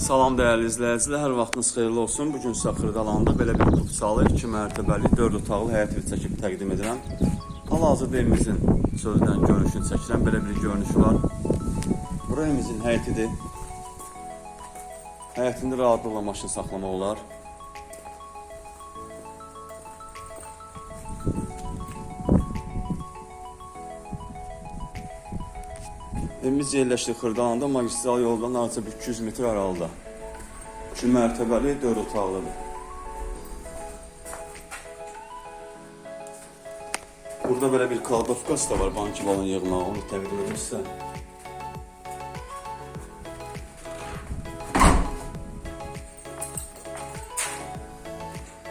Salam dəyərli izləyicilər, hər vaxtınız xeyirli olsun. Bu gün sizə Xırdalanda belə bir kupsalı, 2 mərtəbəli, 4 otaqlı həyət evi çəkib təqdim edirəm. Hal-hazırda evimizin sözdən görünüşünü çəkirəm. Belə bir görünüşü var. Bura evimizin həyətidir. Həyətində rahatlıqla maşın saxlamaq olar. Evimiz yerləşir Xırdalanda, magistral yoldan artıq 200 metr aralıda. 2 mərtəbəli, 4 otaqlıdır. Burada belə bir kladovkası da var, banki balon yığmağı, onu təqdim edim sizə.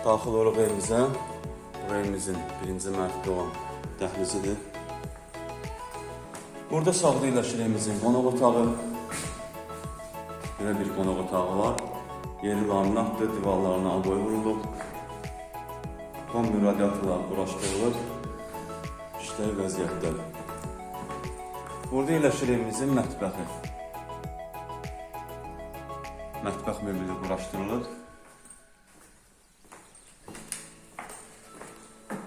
Daxil oluq evimizə. Bu evimizin birinci mərtəbə olan dəhlizidir. Burada yerləşir evimizin qonaq otağı. Belə bir qonaq otağı var. Yeni laminatdır, divarlarına aboy vurulub. Kombi radiatorlar quraşdırılıb. İşlər vəziyyətdədir. Burada evimizin mətbəxi. Mətbəx möbili quraşdırılıb.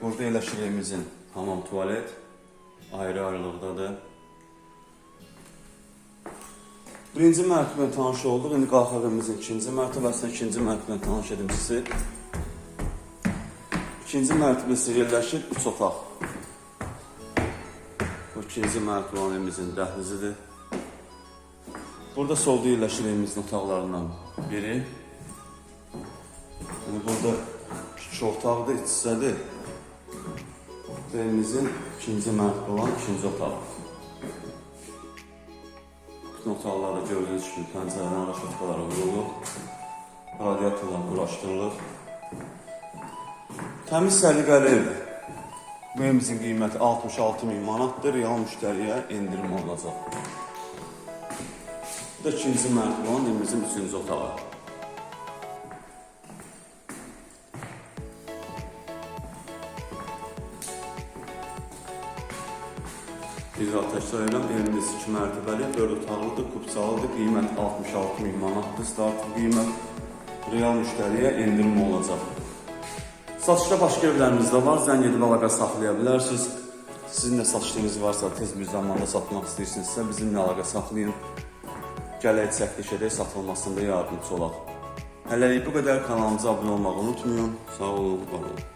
Burada evimizin hamam tualet. Ayrı-ayrılıqdadır. Birinci mərtəbə tanış olduq. İndi qalxaq evimizin ikinci mərtəbəsinə, ikinci mərtəbə tanış edim sizi. İkinci mərtəbəsi yerləşir 3 otaq. Bu ikinci mərtəbə olan evimizin dəhlizidir. Burada solda yerləşir evimizin otaqlarından biri. Yəni burada iki otaqdır, iç hissədir. Evimizin ikinci mərtəbə olan ikinci otağı. Bütün otaqlarda gördüyünüz kimi pəncərədən raşatkalara vurulur. Radiatorlar quraşdırılır. Təmiz səliqəli evdir. Bu qiyməti 66 min manatdır. Real müştəriyə endirim olacaq. Bu da ikinci mərtəbə olan evimizin üçüncü otağı. Təkrar edirəm, evimiz 2 mərtəbəli, 4 otaqlıdır, kupçalıdır, qiymət 66 min manatdır, start qiymət real müştəriyə endirim olacaq. Satışda başqa evlərimiz də var, zəng edib əlaqə saxlaya bilərsiniz. Sizin də satışınız varsa, tez bir zamanda satmaq istəyirsinizsə, bizimlə əlaqə saxlayın. Gələk çəkiliş edək, satılmasında yardımcı olaq. Hələlik bu qədər kanalımıza abunə olmağı unutmayın. Sağ olun, var olun.